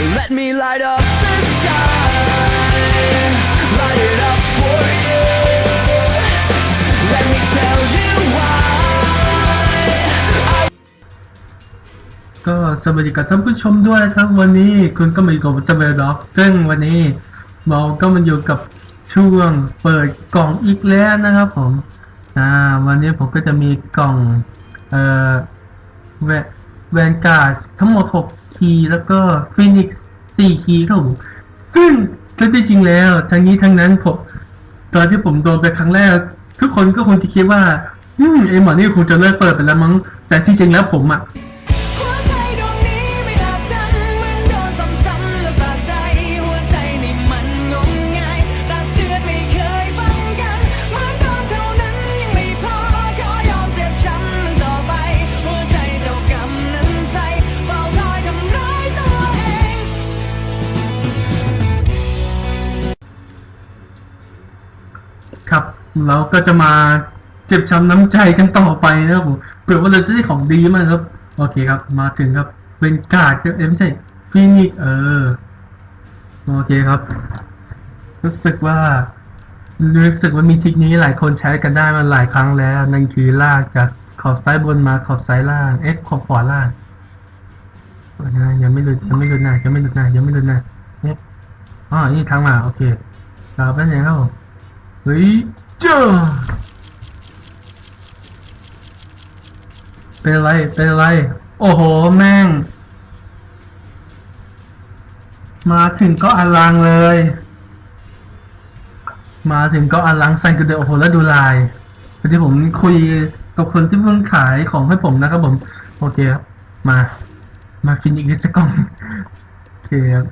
Let me light up the sky, light it up for you. Let me tell you why. ก็สวัสดีกับท่านผู้ชมด้วยครับวันนี้คุณก็มาอยู่กับสเปรด็อกซึ่งวันนี้เราก็มาอยู่กับช่วงเปิดกล่องอีกแล้วนะครับผมอ่าวันนี้ผมก็จะมีกล่องเอ่อแวนการ์ดทั้งหมด 6 คีย์แล้วก็ฟินิกซ์4คีย์ครับผมซึ่งก็จริงแล้ว ทั้งนี้ทั้งนั้นผมตอนที่ผมโดนไปครั้งแรก ทุกคนก็คงจะคิดว่า อืมไอหมอนี่คงจะเลิกเปิดไปแล้วมั้งแต่ที่จริงแล้วผมอะ เราก็จะมาเจ็บช้ำน้ำใจกันต่อไปนะครับผมเผื่อว่าเราจะได้ของดีมากครับ โอเคครับ มาถึงครับเป็นการ์ดเอ้ยไม่ใช่ฟินิกเออโอเคครับ รู้สึกว่ารู้สึกว่ามีทริกนี้หลายคนใช้กันได้มาหลายครั้งแล้ว นั่นคือลากจากขอบซ้ายบนมาขอบซ้ายล่างเอ๊ะขอบขวาล่างนะยังไม่หลุดยังไม่หลุดนะยังไม่หลุดนะยังไม่หลุดนะเนี่ยอ๋อนี่ทางมาโอเคเราเป็นยังไงครับผมเฮ้ย เจ้าเป็นไร เป็นไร โอ้โห แม่ง มาถึงก็อลังเลย มาถึงก็อลังสั่นกระเดนโอ้โห แล้วดูลายพอดีผมคุยกับคนที่เพิ่งขายของให้ผมนะครับผม โอเคครับ มา มาฟินอีกนิดสักกล่องโอเคครับ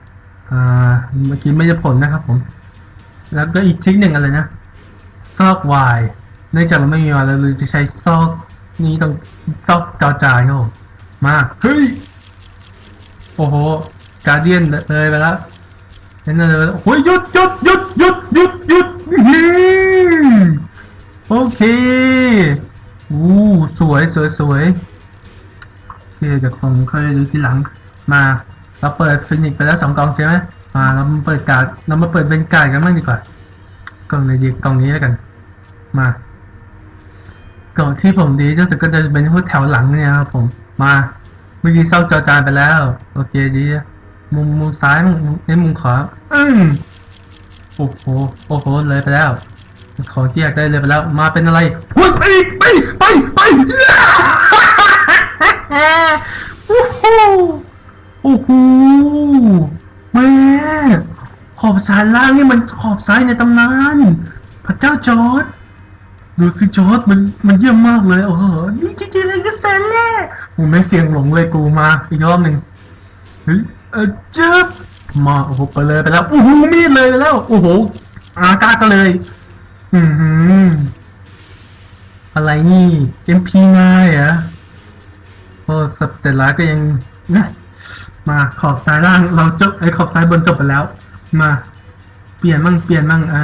อ่า เมื่อกี้ไม่ได้ผลนะครับผม แล้วก็อีกทริคหนึ่งอะไรนะ ซอกวายเนื่องจากเราไม่มีวายเราเลยจะใช้ซอกนี้ตรงซอกจอจานครับมาเฮ้ยโอ้โหการเดียนเลยไปแล้วนั่นเลยโอ้ยหยุดหยุดหยุดหยุดหยุดหยุดโอเคอู้สวยสวยสวยเคเดี๋ยวผมค่อยดูทีหลัง มาเราเปิดฟินิกไปแล้วสองกองใช่ไหมมาเราเปิดการ์ดเรามาเปิดเป็นการ์ดกันบ้างดีกว่ากล่องไหนดีกล่องนี้แล้วกัน มา ก่องที่ผมดีที่สุดก็จะเป็นพวกแถวหลังเนี่ยครับผมมาเมื่อกี้เศร้าจอจานไปแล้ว โอเคดี มุมมุมซ้ายมุมในมุมขวาอืมโอ้โหโอ้โหเลยไปแล้วของที่อยากได้เลยไปแล้ว มาเป็นอะไรพุ่งไปไปไปไปโอ้โหโอ้โหแม่ขอบสายล่างนี่มันขอบซ้ายในตำนาน พระเจ้าจอร์ด ดูสิจอร์ดมันมันเยี่ยมมากเลยโอ้โหนี่จริงๆเลยก็เซนแล่โอ้ไม่เสียงหลงเลยกูมาอีกรอบหนึ่งเฮ้ยเออเจ็บมาโอ้โหไปเลยไปแล้วโอ้โหมีดเลยไปแล้วโอ้โหอากาก็เลย อือหือะไรนี่ MP ง่ายเหรอะโอ้สับแต่ละก็ยังนะมาขอบซ้ายล่างเราจบไอ้ขอบซ้ายบนจบไปแล้ว มา เปลี่ยนมั่งเปลี่ยนมั่งอ่า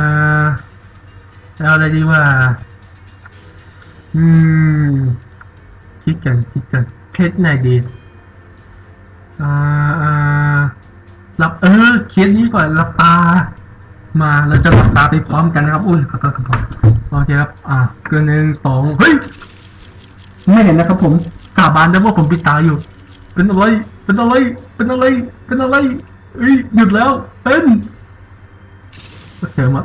เอาอะไรดีว่า อืมคิดกันคิดกันเพชรไหนดีอ่าอ่าหลับเออเคสนี้ก่อนหลับตามาเราจะหลับตาไปพร้อมกันนะครับอุ้ยขอโทษครับผมโอเคครับ อ่าเกินหนึ่งสองเฮ้ยไม่เห็นนะครับ ผมสาบานได้ว่าผมปิดตาอยู่ เป็นอะไรเป็นอะไรเป็นอะไรเป็นอะไรเอ้ยหยุดแล้วเป็นเสียงมา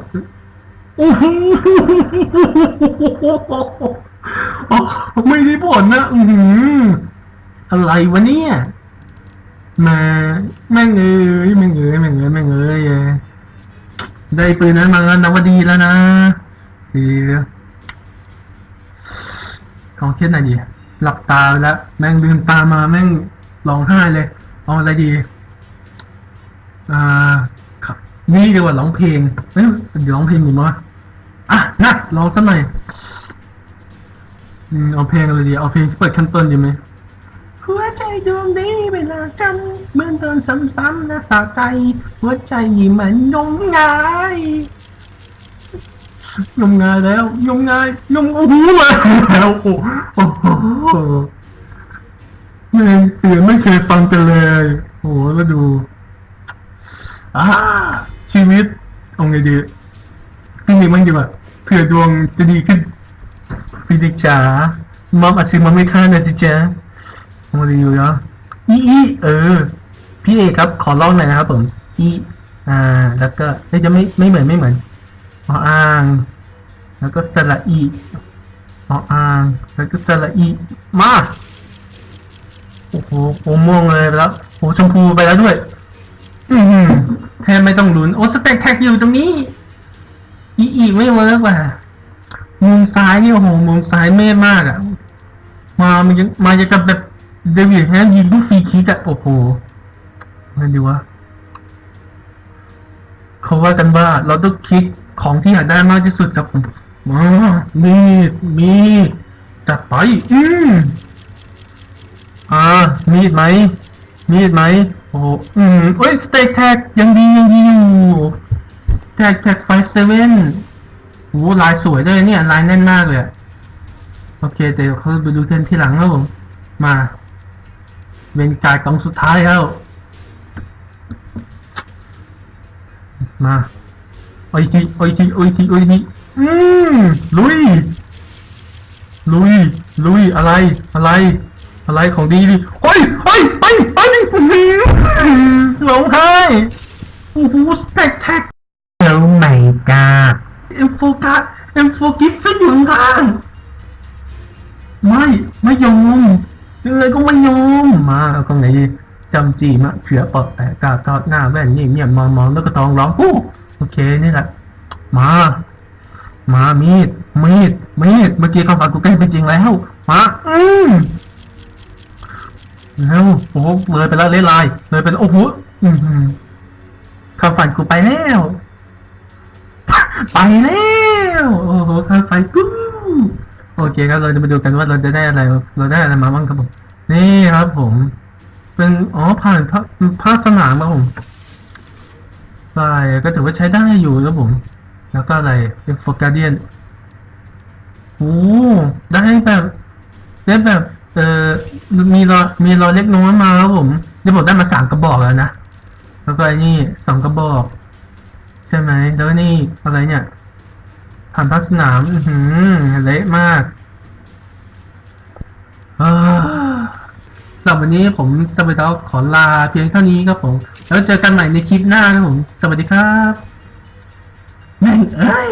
โอ้โหอ๋อ ไม่ได้ผลนะอืออะไรวะเนี่ยแม่แม่งเอ้ยแม่งเอ้ยแม่งเอ้ยแม่งเอ้ยได้ปืนนั้นมาแล้วนับว่าดีแล้วนะดีแล้วของเครียดไหนดีหลับตาแล้วแม่งลืมตามาแม่งร้องไห้เลยเอาอะไรดี อ่าครับนี่ดีกว่าร้องเพลงเอ้ยร้องเพลงดีมั้ยอะนะร้องสักหน่อย อืมเอาเพลงอะไรดีเอาเพลงที่เปิดขั้นต้นดีไหมหัวใจดวงนี้เวลาจำเหมือนเดินซ้ำๆนะสะใจ หัวใจมันยงงายยมงายแล้วยมงายยมโอ้โหมาแล้วโอ้โหไม่เสียไม่เคยฟังกันเลยโอ้โหแล้วดูอ่าชีวิตเอาไงดีพี่นิกมันดีกว่าเผื่อดวงจะดีขึ้น พี่นิกจ๋ามอมอาจจะมาไม่ค่านะจ๊ะจ๊ะโมดีอยู่เนาะอีอีเออ พี่เอกครับ ขอลองหน่อยนะครับผมอีอ่า แล้วก็เอ้ยจะไม่ไม่เหมือนไม่เหมือนออ่าง แล้วก็สระอีออ่าง แล้วก็สระอีมาโอ้โหโอ้ม่วงเลยไปแล้วโอ้ชมพูไปแล้วด้วย อือหือแทนไม่ต้องลุ้นโอ้สเต็กแท็กอยู่ตรงนี้ อีอีไม่เวิร์กว่ะ มุมซ้ายนี่โอ้โหมุมซ้ายเมฆมากอะ่ะ มามันยังมาจะกับแบบเดวิดแฮมยิงลูกฟรีคิกอะโอ้โหนั่นดีวะเขาว่ากันว่าเราต้องคิกของที่อยากได้มากที่สุดครับผมมามีดมีดจัดไปอืมอ่ามีดไหมมีดไหมโอ้อืมเอ้ยสเต็กแท็กยังดียังดีอยู่สเต็กแท็กไฟเซเว่น โอ้ลายสวยด้วยเนี่ยลายแน่นมากเลยโอเคเดี๋ยวเขาไปดูเทนที่หลังครับผมมาเป็นจ่ายกองสุดท้ายแล้วมาโอ้ยทีโอ้ยทีโอ้ยทีโอ้ยทีอืมลุย ลุย ลุย อะไร อะไร อะไรของดีดิเฮ้ยเฮ้ยไปไปดิอื้อหือร้องไห้โอ้โหสเต็กแท็ก เอ็มโฟกัสเอ็มโฟกิฟต์อยู่ข้างไม่ไม่ยอมยังไงก็ไม่ยอมมาเอาตรงไหนดีจำจีมะเขือเปาะแต่กาตอดหน้าแว่นนี่เงียบมองมองแล้วก็ตองร้องโอ้โอเคนี่แหละมา มามีดมีดมีดเมื่อกี้ควาฝันกูใกล้เป็นจริงแล้วมาอืมแล้วโอ้โหเลยไปแล้วเลไลน์เลยไปแล้วโอ้โหความฝันกูไปแล้ว ไปแล้วโอ้โหความฝันกูโอเคครับเราจะมาดูกันว่าเราจะได้อะไร เราได้อะไรมาบ้างครับผม นี่ครับผม เป็นอ๋อผ่านภาคภาคสนามครับผมใช่ก็ถือว่าใช้ได้อยู่ครับผม แล้วก็อะไรเป็นโฟกัสเดียนโอ้ได้แบบได้แบบ เออมีรอมีรอเล็กน้อยมาครับผมนี่ผมได้มาสามกระบอกแล้วนะแล้วก็ไอ้นี่สองกระบอก ใช่ไหมแล้วนี่อะไรเนี่ยผ่านพักสนามอื้อหืมเละมากอ่าสำหรับวันนี้ผมตะไปเต้าขอลาเพียงเท่านี้ครับผม แล้วเจอกันใหม่ในคลิปหน้าครับผม สวัสดีครับแม่งเอ้ย